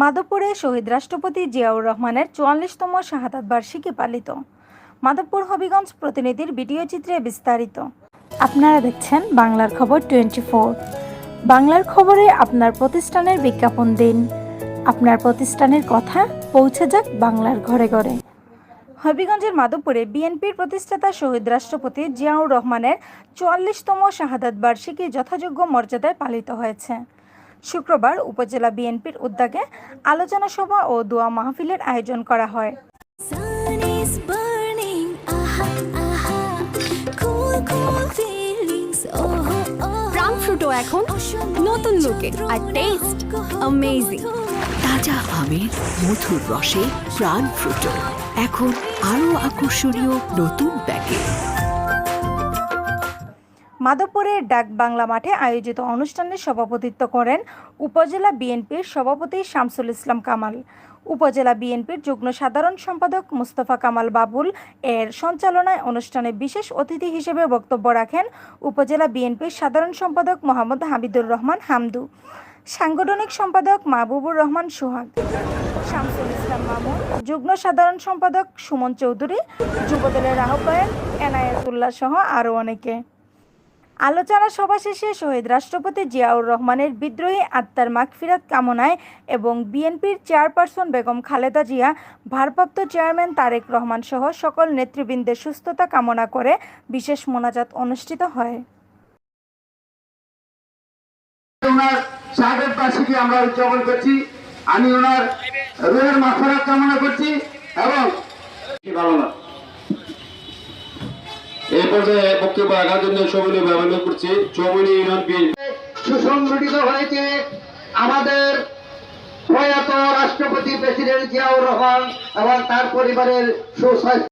মাধবপুরে শহীদ রাষ্ট্রপতি জিয়াউর রহমানের চুয়াল্লিশতম শাহাদাত বার্ষিকী পালিত। মাধবপুর হবিগঞ্জ প্রতিনিধির ভিডিও চিত্রে বিস্তারিত। আপনারা দেখছেন বাংলার খবর টোয়েন্টি বাংলার খবরে আপনার প্রতিষ্ঠানের বিজ্ঞাপন দিন। আপনার প্রতিষ্ঠানের কথা পৌঁছে যাক বাংলার ঘরে ঘরে। হবিগঞ্জের মাধবপুরে বিএনপির প্রতিষ্ঠাতা শহীদ রাষ্ট্রপতি জিয়াউর রহমানের চুয়াল্লিশতম শাহাদাত বার্ষিকী যথাযোগ্য মর্যাদায় পালিত হয়েছে। শুক্রবার উপজেলা বিএনপির উদ্যোগে আলোচনা সভা ও দোয়া মাহফিলের আয়োজন করা হয়। Oh, oh. প্রাণ ফ্রুটো এখন নতুন লুকে আর টেস্ট অ্যামেজিং তাজা আমের মধুর রসে প্রাণ ফ্রুটো এখন আরও আকর্ষণীয় নতুন প্যাকেট। মাধবপুরের ডাক বাংলা মাঠে আয়োজিত অনুষ্ঠানে সভাপতিত্ব করেন উপজেলা বিএনপির সভাপতি শামসুল ইসলাম কামাল। উপজেলা বিএনপির যুগ্ম সাধারণ সম্পাদক মুস্তফা কামাল বাবুল এর সঞ্চালনায় অনুষ্ঠানে বিশেষ অতিথি হিসেবে বক্তব্য রাখেন উপজেলা বিএনপির সাধারণ সম্পাদক মোহাম্মদ হামিদুর রহমান হামদু। সাংগঠনিক সম্পাদক মাহবুবুর রহমান সোহাগ। শামসুল ইসলাম মামুন যুগ্ম সাধারণ সম্পাদক সুমন চৌধুরী, যুবদলের আহ্বায়ক এনায়েতুল্লাহ সহ আরও অনেকে। আলোচনা সভা শেষে শহীদ রাষ্ট্রপতি জিয়াউর রহমানের বিদ্রোহী আত্মার মাগফিরাত কামনায় এবং বিএনপির চেয়ারপারসন বেগম খালেদা জিয়া ভারপ্রাপ্ত চেয়ারম্যান তারেক রহমান সহ সকল নেতৃবৃন্দের সুস্থতা কামনা করে বিশেষ মোনাজাত অনুষ্ঠিত হয়। আমরা উদযাপন করছি। আমি ওনার রুহের মাফারাত কামনা করছি এবং ভালো না। এই পর্যায়ে বক্তব্য রাখার জন্য সবুলি ব্যবহার আমাদের প্রয়াত রাষ্ট্রপতি প্রেসিডেন্ট জিয়াউর রহমান এবং তার পরিবারের সুস্বাস্থ্য